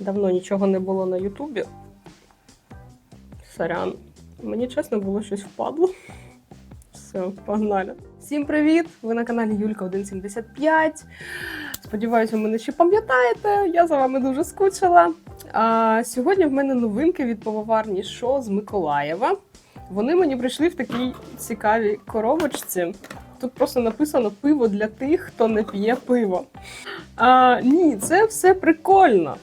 Давно нічого не було на Ютубі. Сорян. Мені чесно було щось впадло. Все, погнали. Всім привіт! Ви на каналі Юлька 175. Сподіваюся, ви мене ще пам'ятаєте. Я за вами дуже скучила. А, сьогодні в мене новинки від пивоварні шо з Миколаєва. Вони мені прийшли в такій цікавій коробочці. Тут просто написано пиво для тих, хто не п'є пиво. А, ні, це все прикольно.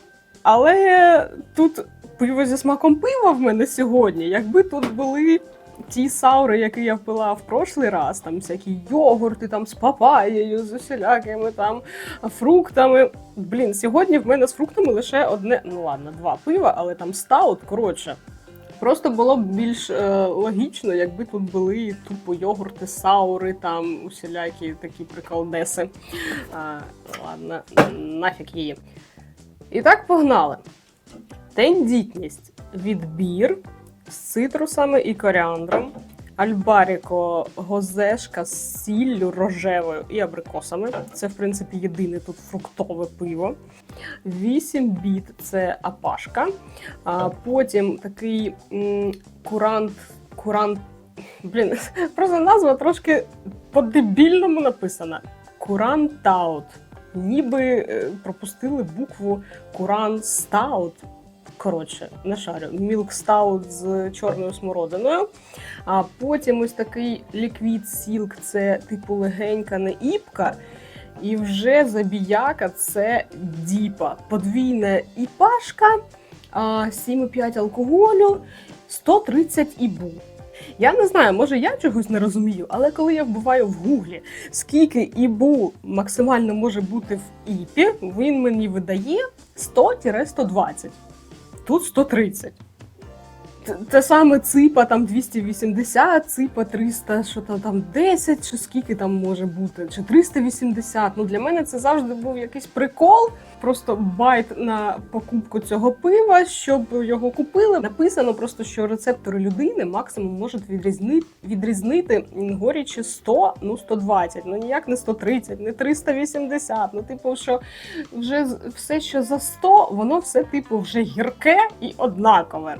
Але тут пиво зі смаком пива в мене сьогодні. Якби тут були ті саури, які я впила в прошлий раз, там всякі йогурти там з папаєю, з усілякими там фруктами. Блін, сьогодні в мене з фруктами лише одне, ну ладно, два пива, але там стаут, коротше. Просто було б більш е, логічно, якби тут були тупо йогурти, саури, там усілякі такі приколдеси. А, ладно, нафіг її. І так погнали. Тендітність. Відбір з цитрусами і коріандром. Альбаріко гозешка з сіллю рожевою і абрикосами. Це, в принципі, єдине тут фруктове пиво. 8 біт це апашка. А потім такий м, курант. Курант. Блін, просто назва трошки по-дебільному написана. Курантаут. Ніби е, пропустили букву Куран Стаут. Коротше, не шарю. Мілк стаут з чорною смородиною. А потім ось такий ліквід сілк це типу легенька не іпка. І вже забіяка це діпа. Подвійна іпашка, 7,5 алкоголю, 130 ібу. Я не знаю, може я чогось не розумію, але коли я вбиваю в гуглі, скільки ібу максимально може бути в іпі, він мені видає 100-120. Тут 130. Те саме ципа там 280, ципа 300, що там, там 10, чи скільки там може бути, чи 380. Ну для мене це завжди був якийсь прикол. Просто байт на покупку цього пива, щоб його купили. Написано просто, що рецептори людини максимум можуть відрізнити, відрізнити горічі 100, ну 120, ну ніяк не 130, не 380. Ну, типу, що вже все, що за 100, воно все типу вже гірке і однакове.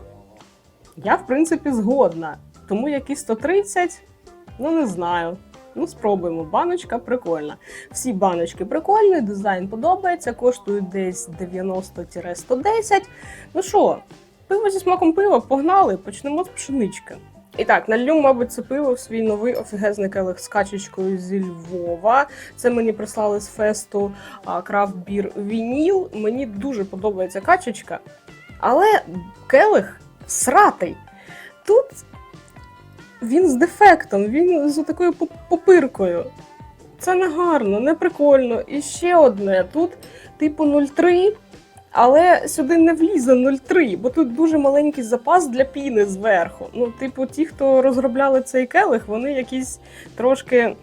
Я, в принципі, згодна. Тому які 130, ну не знаю. Ну, спробуємо. Баночка прикольна. Всі баночки прикольні, дизайн подобається, коштують десь 90-110. Ну що, пиво зі смаком пива, погнали, почнемо з пшенички. І так, налью, мабуть, це пиво в свій новий офігезний келих з качечкою зі Львова. Це мені прислали з фесту Крафт Бір Вініл. Мені дуже подобається качечка, але келих сратий. Тут він з дефектом, він з такою попиркою. Це не гарно, не прикольно. І ще одне: тут, типу, 0,3, але сюди не влізе 0,3, бо тут дуже маленький запас для піни зверху. Ну, типу, ті, хто розробляли цей келих, вони якісь трошки.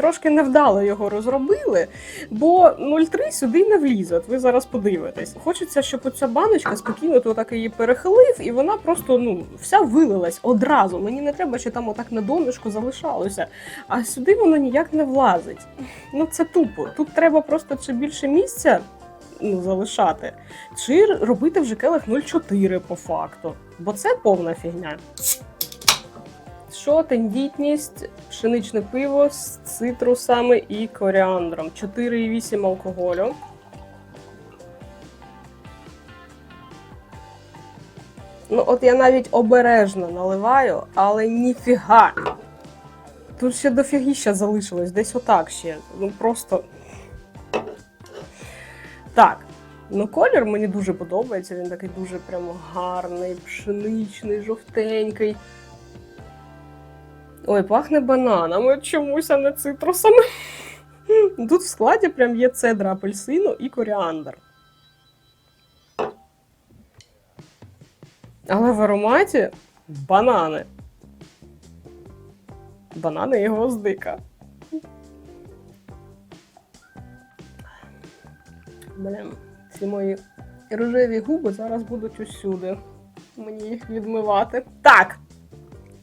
Трошки невдало його розробили, бо 0,3 сюди не влізе. От ви зараз подивитесь. Хочеться, щоб оця баночка спокійно то так її перехилив, і вона просто ну вся вилилась одразу. Мені не треба, що там отак на донышку залишалося. А сюди воно ніяк не влазить. Ну це тупо. Тут треба просто чи більше місця ну, залишати, чи робити вже келих 0,4 по факту. Бо це повна фігня. Що тендітність, пшеничне пиво з цитрусами і коріандром. 4,8 алкоголю. Ну, от я навіть обережно наливаю, але ніфіга. Тут ще дофігіща залишилось, десь отак ще. Ну просто. Так. Ну, колір мені дуже подобається. Він такий дуже прямо гарний, пшеничний, жовтенький. Ой, пахне бананами чомусь, а не цитрусами. Тут в складі прям є цедра апельсину і коріандр. Але в ароматі банани. Банани і гвоздика. Блін, ці мої рожеві губи зараз будуть усюди. Мені їх відмивати. Так.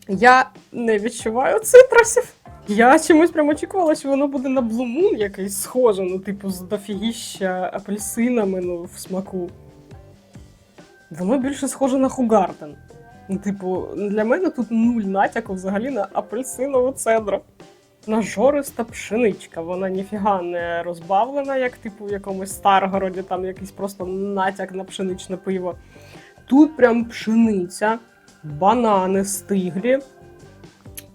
Я не відчуваю цитрусів. Я чомусь прям очікувала, що воно буде на блумун якийсь схоже, ну, типу, з дофігіща апельсинами ну, в смаку. Воно більше схоже на Хугарден. Ну, Типу, для мене тут нуль натяку взагалі на апельсинову цедру. Нажориста пшеничка, вона ніфіга не розбавлена, як типу в якомусь Старгороді, там якийсь просто натяк на пшеничне пиво. Тут прям пшениця, банани стиглі,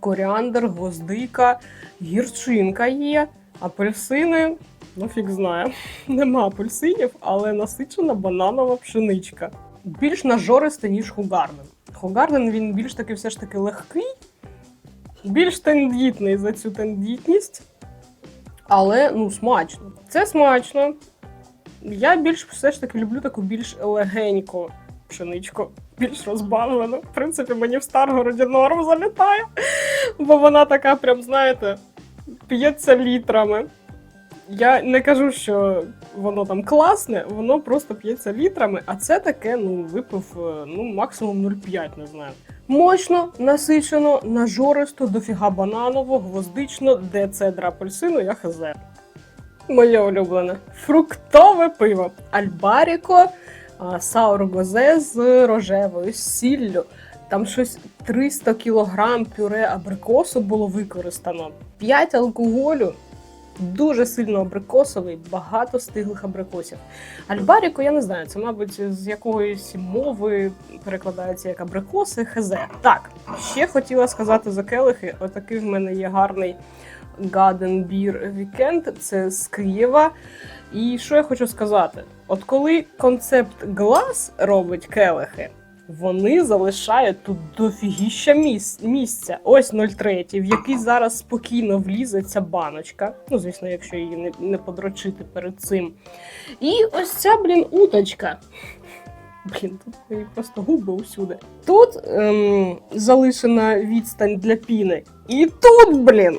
коріандр, гвоздика, гірчинка є, апельсини. Ну, фіг знає. Нема апельсинів, але насичена бананова пшеничка. Більш нажористе, ніж Хугарден. Хугарден він більш таки все ж таки легкий, більш тендітний за цю тендітність. Але ну, смачно. Це смачно. Я більш все ж таки люблю таку більш легеньку пшеничку, більш розбавлену. В принципі, мені в Старгороді норм залітає, бо вона така, прям, знаєте, п'ється літрами. Я не кажу, що воно там класне, воно просто п'ється літрами, а це таке, ну, випив е, ну, максимум 0,5, не знаю. Мощно, насичено, нажористо, дофіга бананово, гвоздично, де цедра апельсину, я хз. Моє улюблене. Фруктове пиво. Альбаріко, саургозе з рожевою сіллю. Там щось 300 кг пюре абрикосу було використано. 5 алкоголю, дуже сильно абрикосовий, багато стиглих абрикосів. Альбаріко, я не знаю, це, мабуть, з якоїсь мови перекладається як абрикоси, хз. Так, ще хотіла сказати за келихи. Отакий в мене є гарний Garden Beer Weekend, це з Києва. І що я хочу сказати? От коли концепт Glass робить келихи, вони залишають тут дофігіща місця. Ось 0,3, в який зараз спокійно влізе ця баночка. Ну, звісно, якщо її не, не подрочити перед цим. І ось ця, блін, уточка. Блін, тут просто губи усюди. Тут ем, залишена відстань для піни. І тут, блін,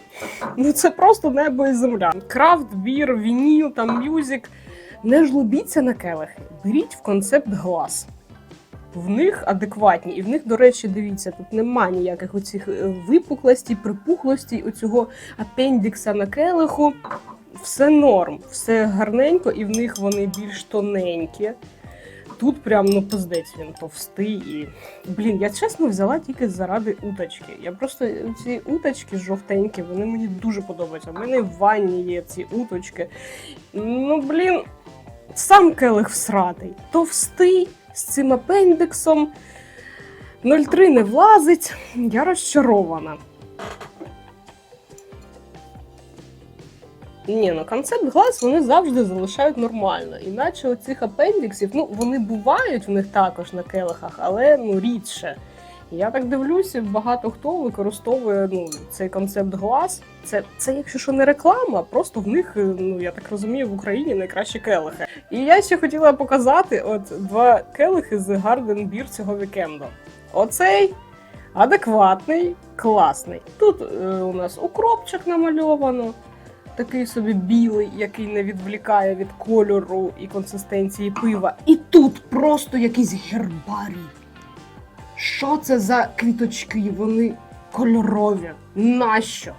ну це просто небо і земля. Крафт, бір, вініл, там мюзик. Не жлобіться на келихи. Беріть в концепт глас. В них адекватні, і в них, до речі, дивіться, тут нема ніяких оцих е, випуклостей, припухлостей, оцього апендікса на келиху. Все норм, все гарненько, і в них вони більш тоненькі. Тут прям ну пиздець він товстий і. Блін, я чесно взяла тільки заради уточки. Я просто ці уточки жовтенькі, вони мені дуже подобаються. У мене в ванні є ці уточки. Ну, блін, сам келих всратий. Товстий з цим апендиксом. 0,3 не влазить. Я розчарована. Ні, ну концепт глаз вони завжди залишають нормально. Іначе оцих апендіксів, ну вони бувають в них також на келихах, але ну рідше. Я так дивлюся, багато хто використовує ну, цей концепт глаз. Це, це, якщо що не реклама, просто в них, е, ну я так розумію, в Україні найкращі келихи. І я ще хотіла показати от два келихи з Garden Beer цього вікенду. Оцей адекватний, класний. Тут е, у нас укропчик намальовано такий собі білий, який не відвлікає від кольору і консистенції пива. І тут просто якийсь гербарій. Що це за квіточки? Вони кольорові. Нащо?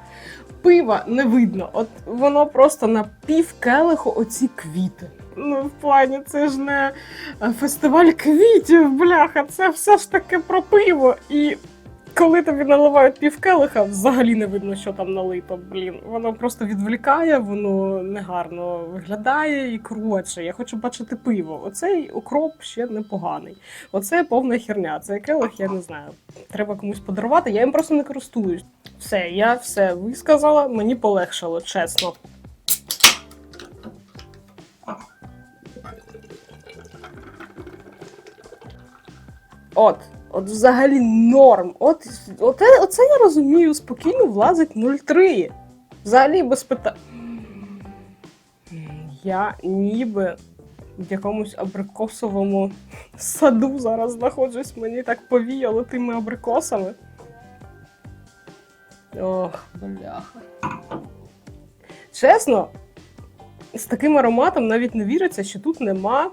Пива не видно. От воно просто на пів келиху оці квіти. Ну, в плані, це ж не е, фестиваль квітів, бляха, це все ж таки про пиво. І коли тобі наливають півкелиха, взагалі не видно, що там налито. Блін, воно просто відволікає, воно негарно виглядає і коротше. Я хочу бачити пиво. Оцей укроп ще непоганий. Оце повна херня. Цей келих, я не знаю. Треба комусь подарувати. Я їм просто не користуюсь. Все, я все висказала, мені полегшало, чесно. От, от взагалі норм. От, от, оце я розумію, спокійно влазить 0,3. Взагалі без питань. Я ніби в якомусь абрикосовому саду зараз знаходжусь, мені так повіяло тими абрикосами. Ох, бляха. Чесно, з таким ароматом навіть не віриться, що тут нема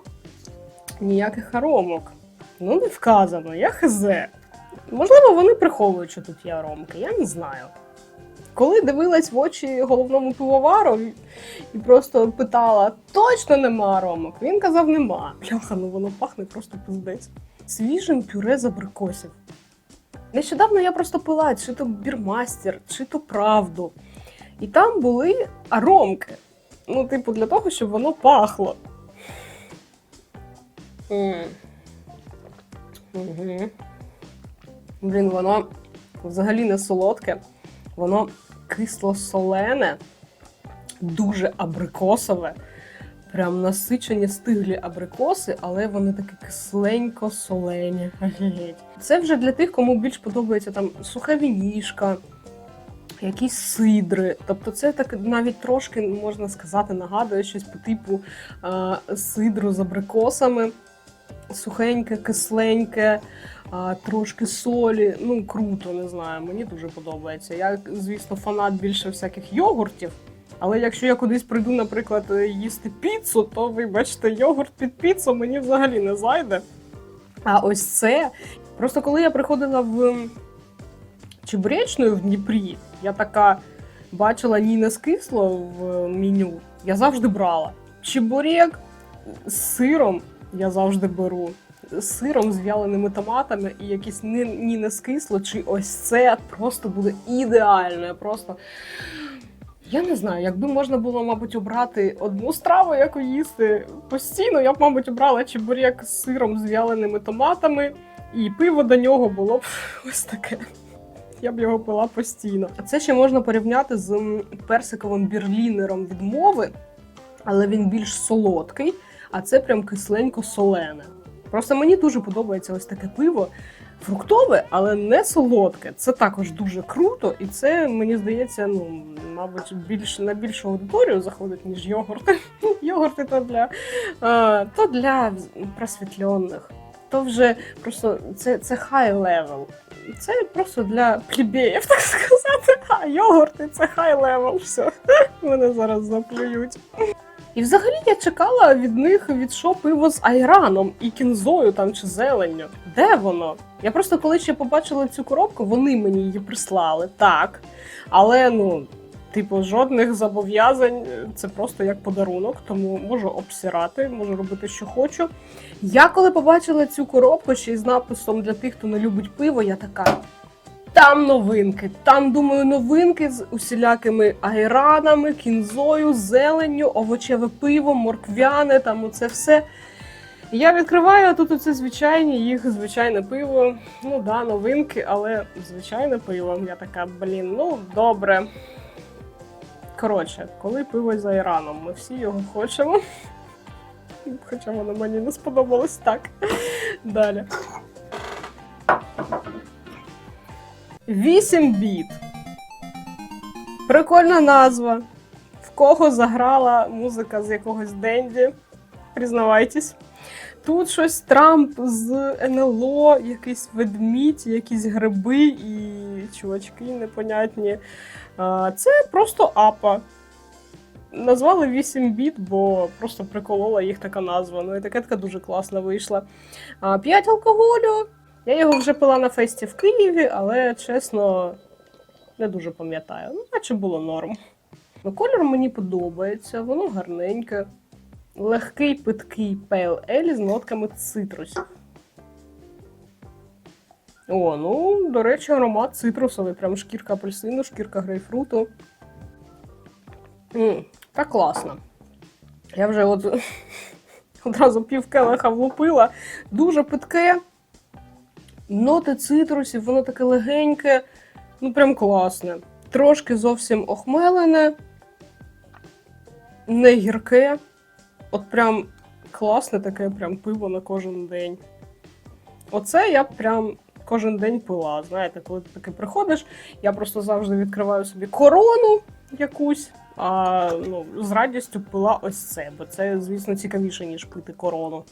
ніяких аромок. Ну, не вказано, я хз. Можливо, вони приховують, що тут є аромки, я не знаю. Коли дивилась в очі головному пивовару і просто питала, точно нема аромок, він казав, нема. Бляха, ну воно пахне просто пиздець. свіжим пюре з абрикосів. Нещодавно я просто пила чи то бірмастер, чи то правду. І там були аромки. Ну, типу, для того, щоб воно пахло. М. Мгм. Блін, воно взагалі не солодке, воно кисло-солене, дуже абрикосове. Прям насичені стиглі абрикоси, але вони такі кисленько-солені. Це вже для тих, кому більш подобається там суха вінішка, якісь сидри. Тобто, це так навіть трошки можна сказати, нагадує щось по типу а, сидру з абрикосами. Сухеньке, кисленьке, трошки солі. Ну, круто, не знаю. Мені дуже подобається. Я, звісно, фанат більше всяких йогуртів. Але якщо я кудись прийду, наприклад, їсти піцу, то вибачте, йогурт під піцу мені взагалі не зайде. А ось це. Просто коли я приходила в Чебуречную в Дніпрі, я така бачила Ніна скисло в меню, я завжди брала. Чебурек з сиром я завжди беру. З сиром, з в'яленими томатами і якесь ні, ні не скисло, чи ось це просто буде ідеально. Просто. Я не знаю, якби можна було, мабуть, обрати одну страву, яку їсти постійно, я б, мабуть, обрала чебурек з сиром з в'яленими томатами, і пиво до нього було б ось таке. Я б його пила постійно. Це ще можна порівняти з персиковим бірлінером від мови, але він більш солодкий, а це прям кисленько-солене. Просто мені дуже подобається ось таке пиво. Фруктове, але не солодке. Це також дуже круто, і це мені здається, ну мабуть, більш на більшу аудиторію заходить, ніж йогурти. Йогурти то для, то для просвітлених. То вже просто це, це high level. Це просто для плебеїв, так сказати. А йогурти це high level. Все. Мене зараз заплюють. І взагалі я чекала від них від що пиво з айраном і кінзою там чи зеленню. Де воно? Я просто коли ще побачила цю коробку, вони мені її прислали, так. Але ну, типу, жодних зобов'язань, це просто як подарунок, тому можу обсирати, можу робити, що хочу. Я коли побачила цю коробку ще й з написом для тих, хто не любить пиво, я така. Там новинки. Там, думаю, новинки з усілякими айранами, кінзою, зеленню, овочеве пиво, морквяне, там оце все. Я відкриваю, а тут оце звичайні, їх звичайне пиво. Ну да, новинки, але звичайне пиво. Я така, блін, ну добре. Коротше, коли пиво з айраном, ми всі його хочемо. Хоча воно мені не сподобалось так. Далі. 8 біт. Прикольна назва. В кого заграла музика з якогось Денді. Признавайтесь. Тут щось Трамп з НЛО, якийсь ведмідь, якісь гриби і чувачки непонятні. Це просто апа. Назвали 8 біт, бо просто приколола їх така назва. Ну, етикетка дуже класна вийшла. А, 5 алкоголю. Я його вже пила на фесті в Києві, але чесно, не дуже пам'ятаю. Ну, наче було норм. Ну, колір мені подобається, воно гарненьке. Легкий питкий пейл елі з нотками цитрусів. О, ну, до речі, аромат цитрусовий. Прям шкірка апельсину, шкірка грейпфруту. М, так класно. Я вже от одразу пів келиха влупила. Дуже питке. Ноти цитрусів, воно таке легеньке, ну прям класне. Трошки зовсім охмелене, не гірке. От прям класне таке прям пиво на кожен день. Оце я прям кожен день пила. Знаєте, коли ти таки приходиш, я просто завжди відкриваю собі корону якусь, а ну, з радістю пила ось це, бо це, звісно, цікавіше, ніж пити корону.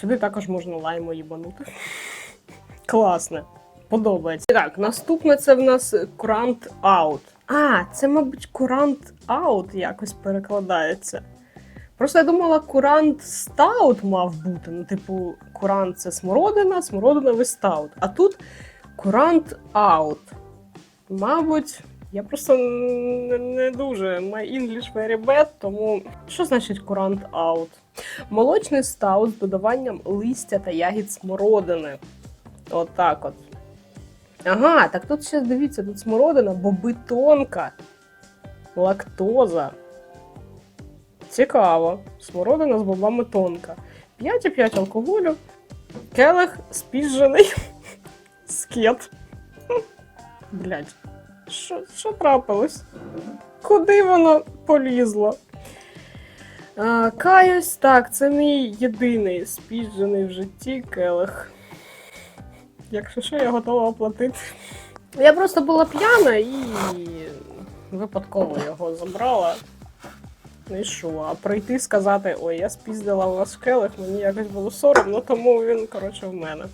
Сюди також можна лаймо їбанути. Класне. Подобається. Так, наступне це в нас Courant Out. А, це, мабуть, Courant Out якось перекладається. Просто я думала, Courant Stout мав бути. Ну, типу, Courant це смородина, смородиновий стаут. А тут Courant Out. Мабуть, Я просто не, не дуже my English very bad, тому що значить курант out? Молочний стаут з додаванням листя та ягід смородини. Отак от. Ага, так тут ще дивіться, тут смородина, боби тонка, лактоза. Цікаво. Смородина з бобами тонка. 5,5 алкоголю. Келих спіжений. Скет. Блять. Що, що трапилось? Куди воно полізло? А, каюсь, так, це мій єдиний спіжений в житті келих. Якщо що, я готова оплатити. Я просто була п'яна і випадково його забрала. Ну і що? А прийти сказати, ой, я спіздила у вас в келих, мені якось було соромно, тому він, коротше, в мене.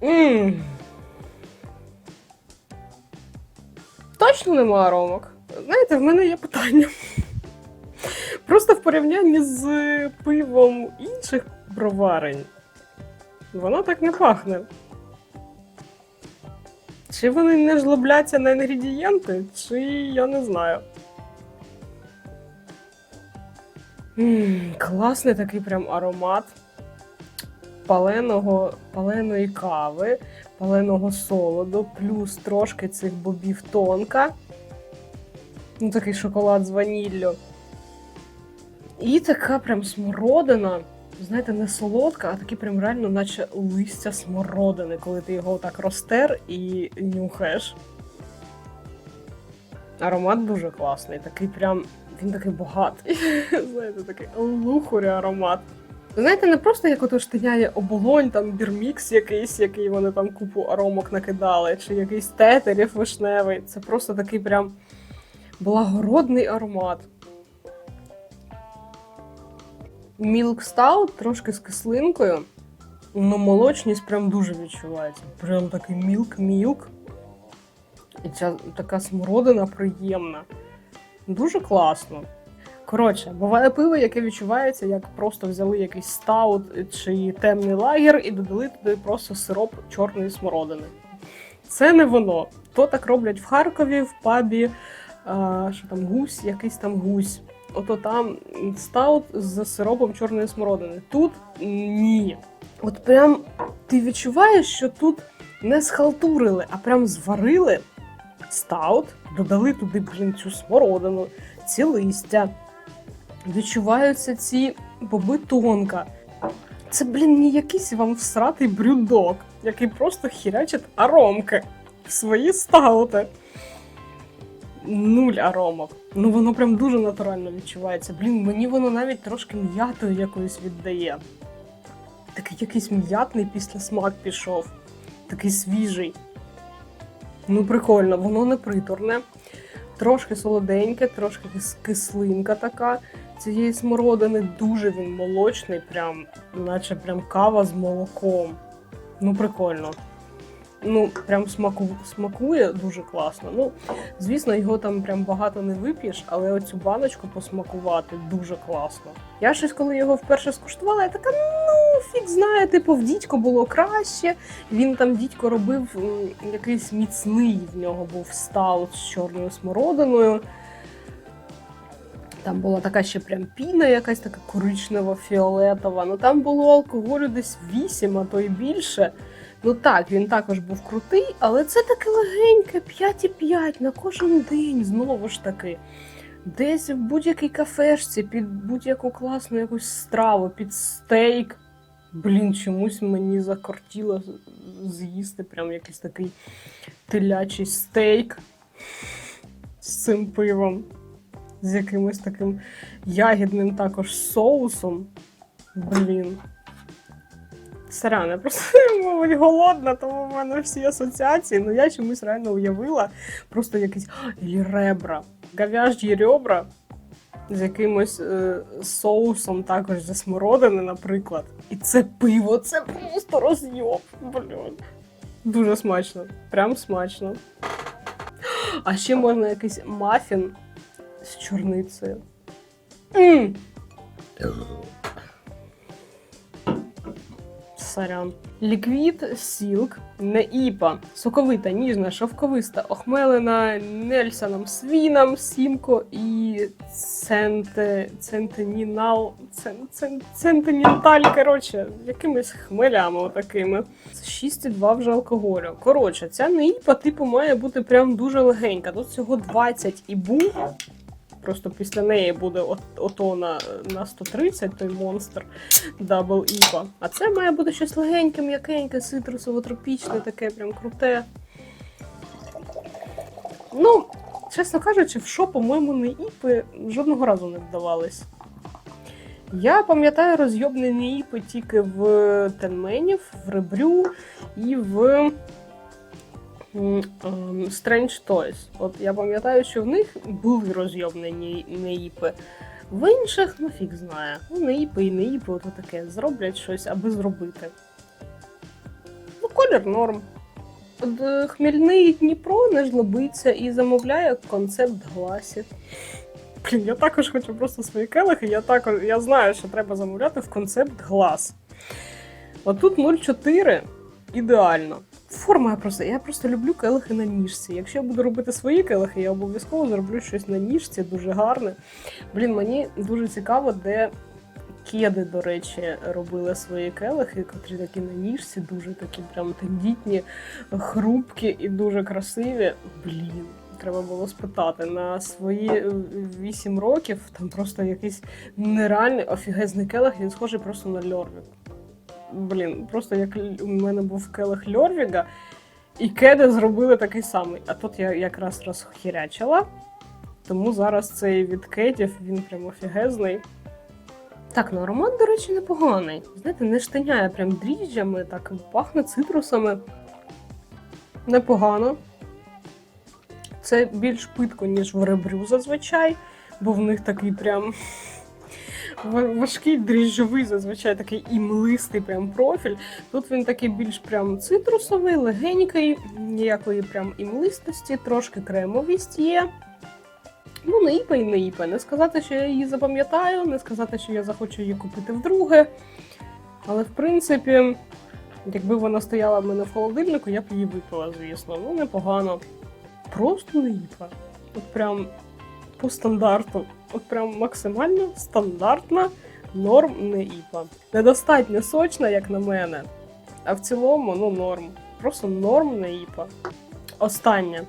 Ммм. Точно нема аромок. Знаєте, в мене є питання. Просто в порівнянні з пивом інших броварень, воно так не пахне. Чи вони не жлобляться на інгредієнти, чи я не знаю. М, класний такий прям аромат паленого, паленої кави, паленого солоду, плюс трошки цих бобів тонка. Ну, такий шоколад з ваніллю. І така прям смородина. Знаєте, не солодка, а такі прям реально, наче листя смородини, коли ти його так розтер і нюхаєш. Аромат дуже класний, такий прям. Він такий багатий. Знаєте, такий лухурі аромат. Знаєте, не просто як ото штиняє оболонь, там бірмікс якийсь, який вони там купу аромок накидали, чи якийсь тетерів вишневий. Це просто такий прям благородний аромат. Мілк стаут трошки з кислинкою, але молочність прям дуже відчувається. Прям такий мілк-мілк. І ця така смородина приємна. Дуже класно. Коротше, буває пиво, яке відчувається, як просто взяли якийсь стаут чи темний лагер і додали туди просто сироп чорної смородини. Це не воно. То так роблять в Харкові, в пабі, а, що там гусь, якийсь там гусь. Ото там стаут з сиропом чорної смородини. Тут ні. От прям ти відчуваєш, що тут не схалтурили, а прям зварили стаут, додали туди, блін, цю смородину, ці листя. Відчуваються ці боби тонка. Це, блін, не якийсь вам всратий брюдок, який просто хірячить аромки в свої стаути. Нуль аромок. Ну воно прям дуже натурально відчувається. Блін, мені воно навіть трошки м'ятою якоюсь віддає. Такий якийсь м'ятний після смак пішов. Такий свіжий. Ну, прикольно, воно не приторне. Трошки солоденьке, трошки кислинка така цієї смородини. Дуже він молочний, прям, наче прям кава з молоком. Ну, прикольно. Ну, прям смаку, смакує дуже класно. Ну, звісно, його там прям багато не вип'єш, але оцю баночку посмакувати дуже класно. Я щось, коли його вперше скуштувала, я така, ну, фіг знає, типу, в дідько було краще. Він там дідько робив якийсь міцний, в нього був стаут з чорною смородиною. Там була така ще прям піна, якась така коричнева, фіолетова. Ну там було алкоголю десь 8, а то й більше. Ну так, він також був крутий, але це таке легеньке, 5,5 на кожен день, знову ж таки. Десь в будь-якій кафешці, під будь-яку класну якусь страву, під стейк. Блін, чомусь мені закортіло з'їсти прям якийсь такий телячий стейк з цим пивом, з якимось таким ягідним також соусом. Блін. Сорян, я просто мабуть голодна, тому в мене всі асоціації. Ну я чомусь реально уявила просто якісь ребра, говяжі ребра з якимось е, соусом також зі смородини, наприклад. І це пиво, це просто розйоб. Блін. Дуже смачно. Прям смачно. А ще можна якийсь мафін з чорницею. Сорян. Ліквід Сілк, не іпа, соковита, ніжна, шовковиста, охмелена Нельсоном Свіном, Сімко і центе, центенінал, цен, цен, центеніталь, коротше, якимись хмелями отакими. Це 6,2 вже алкоголю. Коротше, ця не іпа, типу, має бути прям дуже легенька. Тут всього 20 і був. Просто після неї буде от, ото на, на 130 той монстр дабл іпа. А це має бути щось легеньке, м'якеньке, цитрусово-тропічне, таке прям круте. Ну, чесно кажучи, в що, по-моєму, не іпи жодного разу не вдавались. Я пам'ятаю розйобнені іпи тільки в Тенменів, в Ребрю і в Strange Toys. От я пам'ятаю, що в них були розйобнені неїпи. В інших, ну фіг знає. Ну, неїпи і неїпи, ото таке. Зроблять щось, аби зробити. Ну, колір норм. От, е, Хмільний Дніпро не жлобиться і замовляє концепт гласів. Блін, я також хочу просто свої келихи, я також я знаю, що треба замовляти в концепт глас. Отут 0,4 ідеально. Форма просто. Я просто люблю келихи на ніжці. Якщо я буду робити свої келихи, я обов'язково зроблю щось на ніжці, дуже гарне. Блін, мені дуже цікаво, де кеди, до речі, робили свої келихи, котрі такі на ніжці, дуже такі прям тендітні, хрупкі і дуже красиві. Блін. Треба було спитати на свої е, 8 років. Там просто якийсь нереальний офігезний келих, він схожий просто на Льорвік. Блін, просто як у мене був келих Льорвіга, і кеди зробили такий самий. А тут я якраз розхірячила. Тому зараз цей від кедів він прям офігезний. Так, ну аромат, до речі, непоганий. Знаєте, не штиняє прям дріжджами, так пахне цитрусами. Непогано. Це більш питко, ніж в ребрю зазвичай, бо в них такий прям важкий дріжджовий, зазвичай такий імлистий прям профіль. Тут він такий більш прям цитрусовий, легенький, ніякої прям імлистості, трошки кремовість є. Ну, не іпа і не іпа. Не сказати, що я її запам'ятаю, не сказати, що я захочу її купити вдруге. Але в принципі, якби вона стояла в мене в холодильнику, я б її випила, звісно. Ну, непогано. Просто не іпа. От прям по стандарту. От прям максимально стандартна норм не іпа. Недостатньо сочна, як на мене. А в цілому, ну, норм. Просто норм не іпа. Остання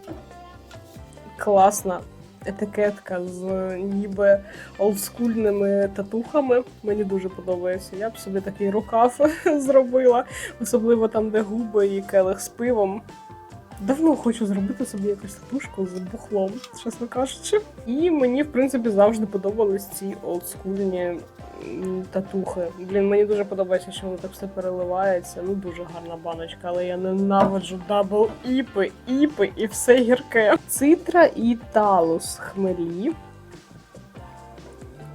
класна етикетка з ніби олдскульними татухами. Мені дуже подобається. Я б собі такий рукав зробила, особливо там, де губи і келих з пивом. Давно хочу зробити собі якусь татушку з бухлом, чесно кажучи. І мені, в принципі, завжди подобались ці олдскульні татухи. Блін, мені дуже подобається, що воно так все переливається. Ну, дуже гарна баночка, але я ненавиджу дабл іпи, іпи і все гірке. Цитра і талус хмелі.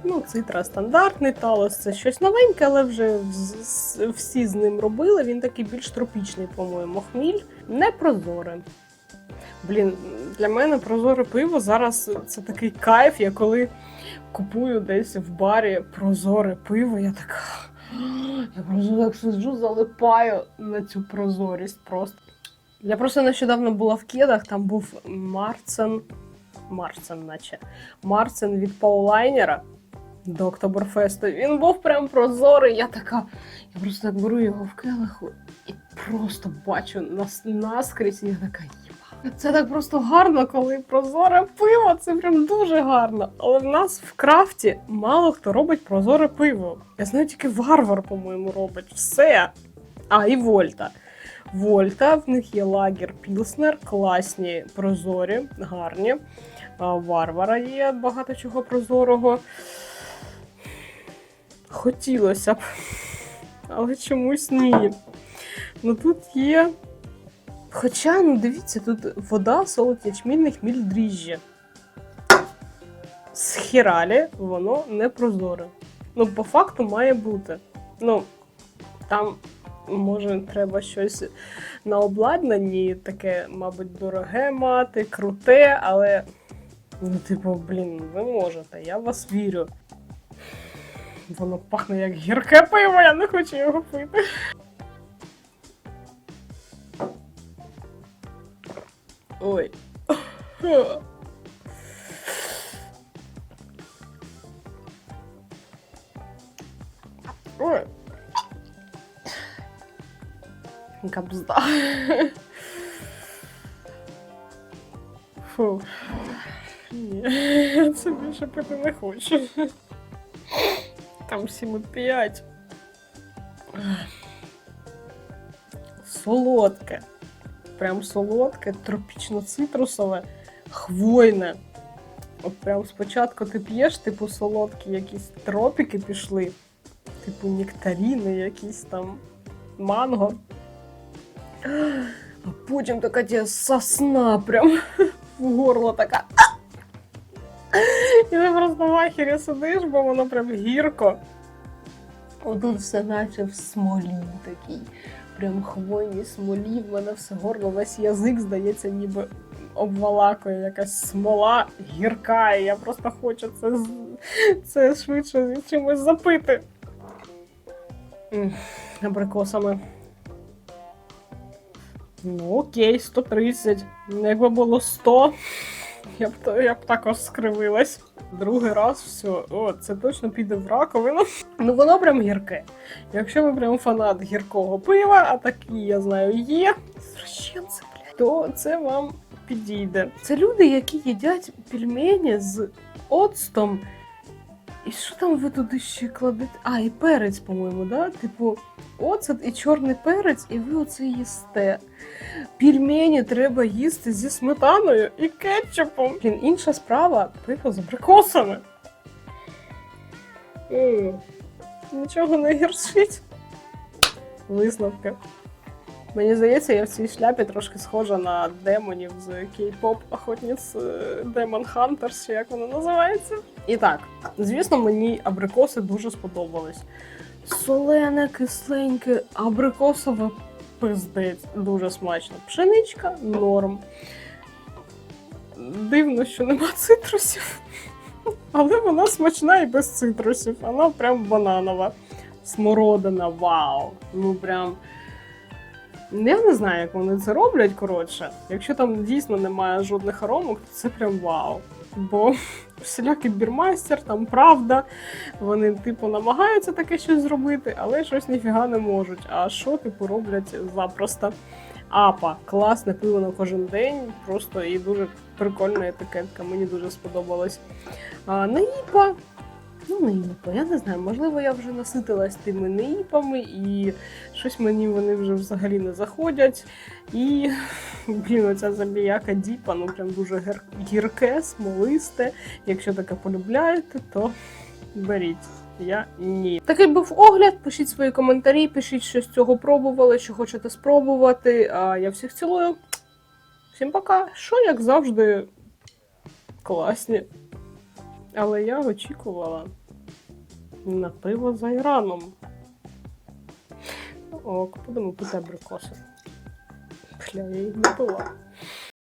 Ну, цитра стандартний, талос це щось новеньке, але вже всі з ним робили. Він такий більш тропічний, по-моєму, хміль. Не прозоре. Блін, для мене прозоре пиво зараз це такий кайф. Я коли купую десь в барі прозоре пиво, я така. Я просто так сиджу, залипаю на цю прозорість просто. Я просто нещодавно була в кедах, там був Марцен. Марцен, наче. Марцен від Паулайнера до Октоберфесту. Він був прям прозорий. Я така. Я просто так беру його в келиху просто бачу нас наскрізь, я така єба. Це так просто гарно, коли прозоре пиво. Це прям дуже гарно. Але в нас в крафті мало хто робить прозоре пиво. Я знаю, тільки варвар, по-моєму, робить все. А, і Вольта. Вольта, в них є лагер Пілснер, класні, прозорі, гарні. А, Варвара є багато чого прозорого. Хотілося б, але чомусь ні. Ну тут є. Хоча, ну дивіться, тут вода, солод, ячмінний хміль дріжджі. З хіралі воно не прозоре. Ну, по факту має бути. Ну, там, може, треба щось на обладнанні, таке, мабуть, дороге мати, круте, але. Ну, типу, блін, ви можете, я вас вірю. Воно пахне як гірке пиво, я не хочу його пити. Ой. Ой. Кабзда. Фу. Ні, це більше пити не хочу. Там 7,5. Солодке. Прям солодке, тропічно-цитрусове, хвойне. От прям спочатку ти п'єш, типу, солодкі якісь тропіки пішли, типу нектаріни, якісь там манго. А потім така тебе сосна прям в горло така. І ти просто в ахері сидиш, бо воно прям гірко. Отут все наче в смолі такій. Прям хвойній смолі, в мене все горло, весь язик, здається, ніби обвалакує якась смола гірка, і я просто хочу це, це швидше чимось запити. Абрикосами. Ну, окей, 130. Ну, Якби було 100, я б, я б також скривилась. Другий раз все. О, це точно піде в раковину. Ну воно прям гірке. Якщо ви прям фанат гіркого пива, а такі, я знаю, є, извращенці, блядь, то це вам підійде. Це люди, які їдять пельмені з оцтом. І що там ви туди ще кладете? А, і перець, по-моєму, да? Типу, оцет і чорний перець, і ви оце їсте. Пельмені треба їсти зі сметаною і кетчупом. Блін, інша справа пиво з абрикосами. Нічого не гіршить. Висновки. Мені здається, я в цій шляпі трошки схожа на демонів з кей-поп охотниць Demon Hunters, чи як воно називається. І так, звісно, мені абрикоси дуже сподобались. Солене, кисленьке, абрикосове пиздець, дуже смачно. Пшеничка норм. Дивно, що нема цитрусів. Але вона смачна і без цитрусів. Вона прям бананова. Смородина, вау. Ну прям. Я не знаю, як вони це роблять, коротше. Якщо там дійсно немає жодних аромок, то це прям вау. Бо всілякий бірмастер, там правда, вони, типу, намагаються таке щось зробити, але щось ніфіга не можуть. А що, типу, роблять запросто. Апа, класне пиво на кожен день, просто і дуже прикольна етикетка, мені дуже сподобалось. А, Наїпа. Ну, наїпа, я не знаю, можливо, я вже наситилась тими наїпами, і щось мені вони вже взагалі не заходять. І, блін, оця забіяка діпа, ну прям дуже гір- гірке, смолисте. Якщо таке полюбляєте, то беріть. Я ні. Такий був огляд. Пишіть свої коментарі, пишіть, що з цього пробували, що хочете спробувати. А я всіх цілую. Всім пока. Що, як завжди, класні. Але я очікувала на пиво з айраном. Ок, будемо пити абрикоси. Бля, я їх не пила.